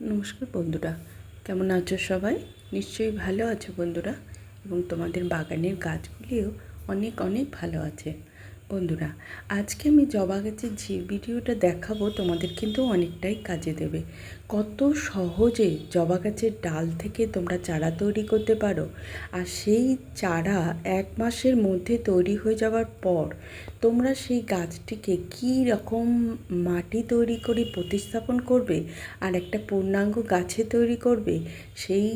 নমস্কার বন্ধুরা, কেমন আছো সবাই? নিশ্চয়ই ভালো আছো বন্ধুরা, এবং তোমাদের বাগানের গাছগুলিও অনেক অনেক ভালো আছে। বন্ধুরা, আজকে আমি জবা গাছের যে ভিডিওটা দেখাবো, তোমাদের কিন্তু অনেকটাই কাজে দেবে। কত সহজে জবা গাছের ডাল থেকে তোমরা চারা তৈরি করতে পারো, আর সেই চারা এক মাসের মধ্যে তৈরি হয়ে যাওয়ার পর তোমরা সেই গাছটিকে কী রকম মাটি তৈরি করে প্রতিস্থাপন করবে, আর একটা পূর্ণাঙ্গ গাছে তৈরি করবে, সেই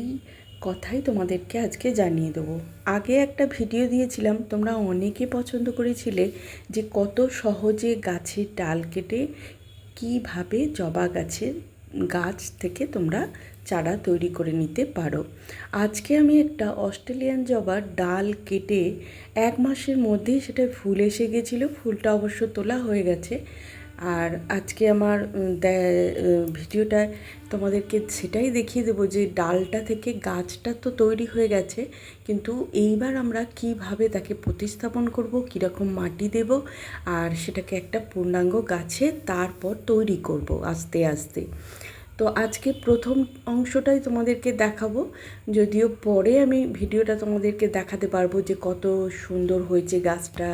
কথাই তোমাদেরকে আজকে জানিয়ে দেবো। আগে একটা ভিডিও দিয়েছিলাম, তোমরা অনেকে পছন্দ করেছিলে যে কত সহজে গাছের ডাল কেটে কীভাবে জবা গাছের গাছ থেকে তোমরা চারা তৈরি করে নিতে পারো। আজকে আমি একটা অস্ট্রেলিয়ান জবার ডাল কেটে এক মাসের মধ্যেই সেটা ফুল এসে গেছিল, ফুলটা অবশ্য তোলা হয়ে গেছে। আর আজকে আমার ভিডিওটা ভিডিওটায় তোমাদেরকে সেটাই দেখিয়ে দেবো যে ডালটা থেকে গাছটা তো তৈরি হয়ে গেছে, কিন্তু এইবার আমরা কীভাবে তাকে প্রতিস্থাপন করব, কীরকম মাটি দেব আর সেটাকে একটা পূর্ণাঙ্গ গাছে তারপর তৈরি করব আস্তে আস্তে। তো আজকে প্রথম অংশটাই তোমাদেরকে দেখাবো। যদিও পরে আমি ভিডিওটা তোমাদেরকে দেখাতে পারব যে কত সুন্দর হয়েছে গাছটা,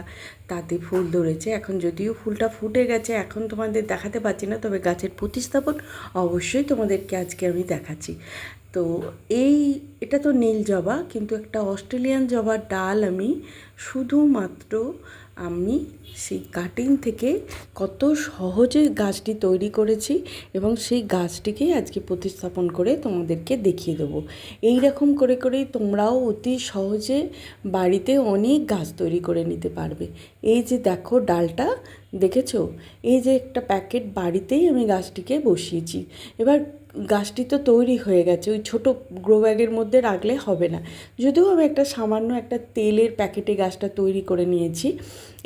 তাতে ফুল ধরেছে। এখন যদিও ফুলটা ফুটে গেছে, এখন তোমাদের দেখাতে পারছি না, তবে গাছের প্রতিস্থাপন অবশ্যই তোমাদেরকে আজকে আমি দেখাচ্ছি। তো এই, এটা তো নীল জবা, কিন্তু একটা অস্ট্রেলিয়ান জবার ডাল আমি শুধুমাত্র আমি সেই কাটিং থেকে কত সহজে গাছটি তৈরি করেছি এবং সেই গাছটিকেই আজকে প্রতিস্থাপন করে তোমাদেরকে দেখিয়ে দেবো। এই রকম করে করেই তোমরাও অতি সহজে বাড়িতে অনেক গাছ তৈরি করে নিতে পারবে। এই যে দেখো ডালটা, দেখেছ? এই যে একটা প্যাকেট বাড়িতেই আমি গাছটিকে বসিয়েছি। এবার গাছটি তো তৈরি হয়ে গেছে, ওই ছোটো গ্রো ব্যাগের মধ্যে রাখলে হবে না। যদিও আমি একটা সামান্য একটা তেলের প্যাকেটে গাছটা তৈরি করে নিয়েছি,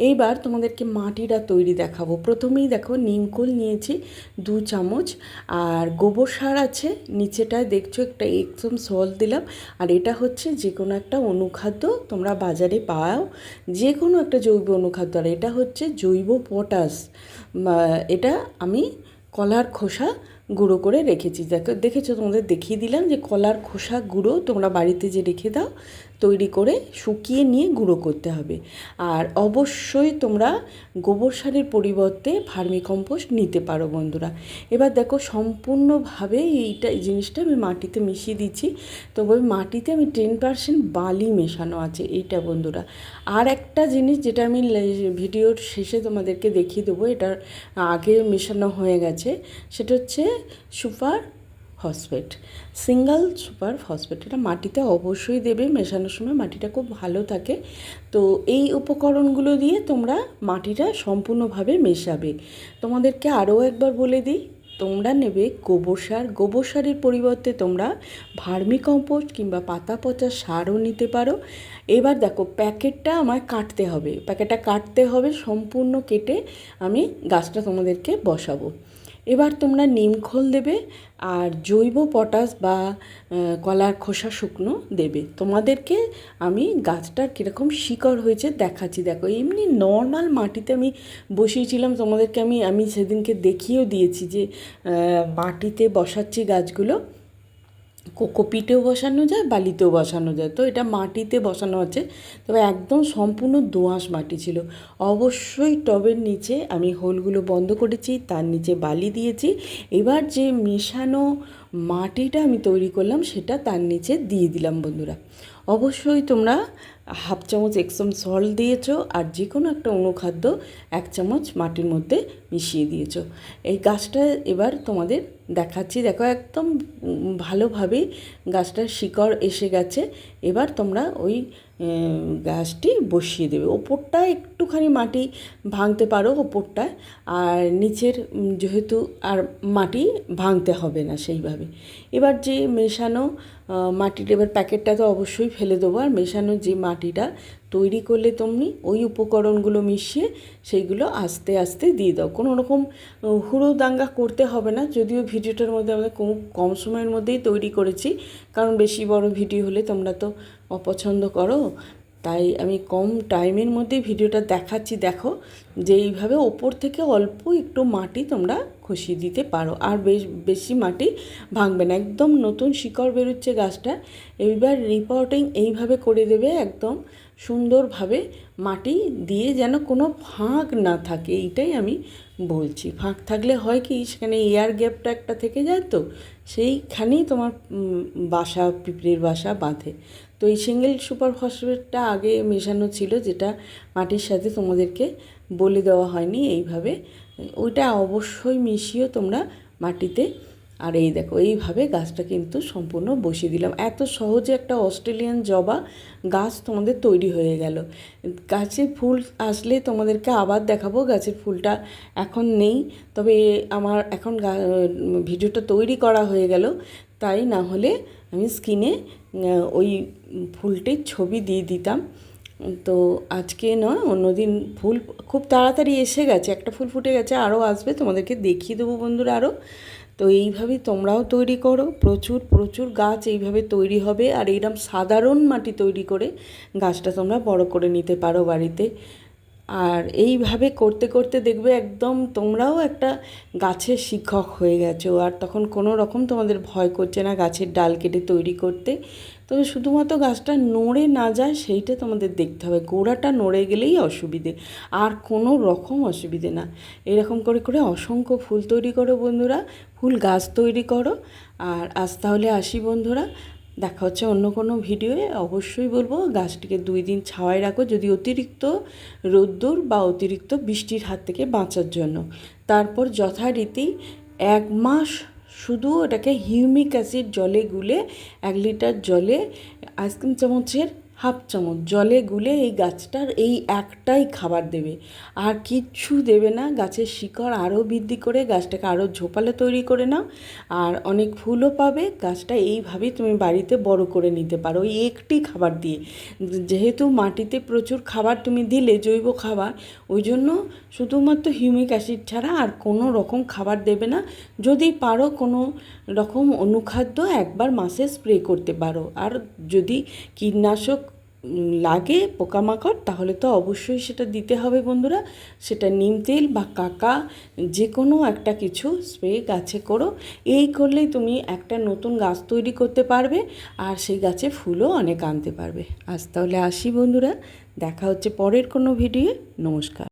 এইবার তোমাদেরকে মাটিটা তৈরি দেখাবো। প্রথমেই দেখো নিমকোল নিয়েছি দু চামচ, আর গোবর সার আছে, নিচেটায় দেখছ একটা একদম সল দিলাম, আর এটা হচ্ছে যে কোনো একটা অনুখাদ্য তোমরা বাজারে পাও যে কোনো একটা জৈব অনুখাদ্য, আর এটা হচ্ছে জৈব পটাশ এটা আমি কলার খোসা গুঁড়ো করে রেখেছি। দেখো, দেখেছ? তোমাদের দেখিয়ে দিলাম যে কলার খোসা গুঁড়ো তোমরা বাড়িতে যে রেখে দাও তৈরি করে শুকিয়ে নিয়ে গুঁড়ো করতে হবে। আর অবশ্যই তোমরা গোবর সারের পরিবর্তে ভার্মি কম্পোস্ট নিতে পারো বন্ধুরা। এবার দেখো সম্পূর্ণভাবে এইটা, এই জিনিসটা আমি মাটিতে মিশিয়ে দিচ্ছি। তবে মাটিতে আমি টেন পার্সেন্ট বালি মেশানো আছে এইটা বন্ধুরা। আর একটা জিনিস যেটা আমি ভিডিওর শেষে তোমাদেরকে দেখিয়ে দেবো এটার আগে মেশানো হয়ে গেছে, সেটা হচ্ছে super phosphate single super phosphate এটা মাটিতে অবশ্যই দেবে, মেশানোর সময় মাটিটা খুব ভালো থাকে। তো এই উপকরণগুলো দিয়ে তোমরা মাটিটা সম্পূর্ণভাবে মেশাবে। তোমাদেরকে আরও একবার বলে দিই, তোমরা নেবে গোবর সার। গোবর সারের পরিবর্তে তোমরা ভার্মি কম্পোস্ট কিংবা পাতা পচা সারও নিতে পারো। এবার দেখো, প্যাকেটটা আমায় কাটতে হবে। প্যাকেটটা কাটতে হবে, সম্পূর্ণ কেটে আমি গাছটা তোমাদেরকে বসাবো। এবার তোমরা নিমখোল দেবে আর জৈব পটাশ বা কলার খোসা শুকনো দেবে। তোমাদেরকে আমি গাছটার কীরকম শিকড় হয়েছে দেখাচ্ছি। দেখো, এমনি নর্মাল মাটিতে আমি বসিয়েছিলাম। তোমাদেরকে আমি আমি সেদিনকে দেখিয়েও দিয়েছি যে মাটিতে বসাচ্ছি গাছগুলো। কোকোপিটেও বসানো যায়, বালিতেও বসানো যায়। তো এটা মাটিতে বসানো আছে। তবে একদম সম্পূর্ণ দোআঁশ মাটি ছিল। অবশ্যই টবের নিচে আমি হোলগুলো বন্ধ করেছি, তার নিচে বালি দিয়েছি। এবার যে মেশানো মাটিটা আমি তৈরি করলাম, সেটা তার নিচে দিয়ে দিলাম বন্ধুরা। অবশ্যই তোমরা হাফ চামচ একসম সল্ট দিয়েছ আর যে কোনো একটা অনুখাদ্য এক চামচ মাটির মধ্যে মিশিয়ে দিয়েছ। এই গাছটা এবার তোমাদের দেখাচ্ছি। দেখো একদম ভালোভাবে গাছটার শিকড় এসে গেছে। এবার তোমরা ওই গাছটি বসিয়ে দেবে। ওপরটা একটুখানি মাটি ভাঙতে পারো ওপরটায়। আর নিচের যেহেতু আর মাটি ভাঙতে হবে না সেইভাবে। এবার যে মেশানো মাটিটা এবার প্যাকেটটা তো অবশ্যই ফেলে দেবো। আর মেশানো যে মাটিটা তৈরি করলে তুমি ওই উপকরণগুলো মিশিয়ে সেইগুলো আস্তে আস্তে দিয়ে দাও। কোনো রকম হুড়ো দাঙ্গা করতে হবে না। যদিও ভিডিওটার মধ্যে আমরা কম কম সময়ের মধ্যেই তৈরি করেছি, কারণ বেশি বড় ভিডিও হলে তোমরা তো অপছন্দ করো। তাই আমি কম টাইমের মধ্যে ভিডিওটা দেখাচ্ছি। দেখো যে এইভাবে ওপর থেকে অল্প একটু মাটি তোমরা খসিয়ে দিতে পারো। আর বেশ, বেশি মাটি ভাঙবে না। একদম নতুন শিকড় বেরোচ্ছে গাছটা। এইবার রিপোর্টিং এইভাবে করে দেবে একদম সুন্দরভাবে মাটি দিয়ে যেন কোনো ফাঁক না থাকে। এইটাই আমি বলছি। ফাঁক থাকলে হয় কি, সেখানে এয়ার গ্যাপটা একটা থেকে যায় তো, সেইখানেই তোমার বাসা, পিঁপড়ের বাসা বাঁধে। তো এই সিঙ্গেল সুপার ফসফেটটা আগে মেশানো ছিল, যেটা মাটির সাথে তোমাদেরকে বলে দেওয়া হয়নি। এইভাবে ওইটা অবশ্যই মিশিয়েও তোমরা মাটিতে, আর এই দেখো, এইভাবে গাছটা কিন্তু সম্পূর্ণ বসিয়ে দিলাম। এত সহজে একটা অস্ট্রেলিয়ান জবা গাছ তোমাদের তৈরি হয়ে গেল। গাছের ফুল আসলে তোমাদেরকে আবার দেখাবো, গাছের ফুলটা এখন নেই। তবে আমার এখন ভিডিওটা তৈরি করা হয়ে গেল, তাই না হলে আমি স্ক্রিনে ওই ফুলটির ছবি দিয়ে দিতাম। তো আজকে নয় অন্যদিন ফুল খুব তাড়াতাড়ি এসে গেছে, একটা ফুল ফুটে গেছে আরও আসবে, তোমাদেরকে দেখিয়ে দেবো বন্ধুরা আরও তো এইভাবেই তোমরাও তৈরি করো, প্রচুর প্রচুর গাছ এইভাবে তৈরি হবে, আর এইরকম সাধারণ মাটি তৈরি করে গাছটা তোমরা বড় করে নিতে পারো বাড়িতে। আর এইভাবে করতে করতে দেখবে একদম তোমরাও একটা গাছের শিক্ষক হয়ে গেছো। আর তখন কোনো রকম তোমাদের ভয় করছে না গাছের ডাল কেটে তৈরি করতে। তবে শুধুমাত্র গাছটা নড়ে না যায় সেইটা তোমাদের দেখতে হবে। গোড়াটা নড়ে গেলেই অসুবিধে। আর কোনো রকম অসুবিধে না। এরকম করে করে অসংখ্য ফুল তৈরি করো বন্ধুরা। ফুল গাছ তৈরি করো। আর আজ তাহলে আসি বন্ধুরা। দেখা হচ্ছে অন্য কোনো ভিডিওয়ে অবশ্যই বলব, গাছটিকে দুই দিন ছাওয়ায় রাখো, যদি অতিরিক্ত রোদ্দুর বা অতিরিক্ত বৃষ্টির হাত থেকে বাঁচার জন্য। তারপর যথারীতি এক মাস শুধু ওটাকে হিউমিক অ্যাসিড জলে গুলে এক লিটার জলে আইসক্রিম চামচের হাফ চামচ জলে গুলে এই গাছটার এই একটাই খাবার দেবে। আর কিচ্ছু দেবে না, গাছের শিকড় আরও বৃদ্ধি করে, গাছটাকে আরও ঝোপালে তৈরি করে নাও। আর অনেক ফুলও পাবে, গাছটা এইভাবেই তুমি বাড়িতে বড় করে নিতে পারো ওই একটি খাবার দিয়ে। যেহেতু মাটিতে প্রচুর খাবার তুমি দিলে, জৈব খাবার, ওই জন্য শুধুমাত্র হিউমিক অ্যাসিড ছাড়া আর কোনো রকম খাবার দেবে না। যদি পারো কোনো রকম অনুখাদ্য একবার মাসে স্প্রে করতে পারো। আর যদি কীটনাশক লাগে পোকামাকড়, তাহলে তো অবশ্যই সেটা দিতে হবে বন্ধুরা। সেটা নিম তেল বা কাকা যে কোনো একটা কিছু স্প্রে গাছে করো। এই করলেই তুমি একটা নতুন গাছ তৈরি করতে পারবে আর সেই গাছে ফুলও অনেক আনতে পারবে। আজ তাহলে আসি বন্ধুরা, দেখা হচ্ছে পরের কোনো ভিডিও নমস্কার।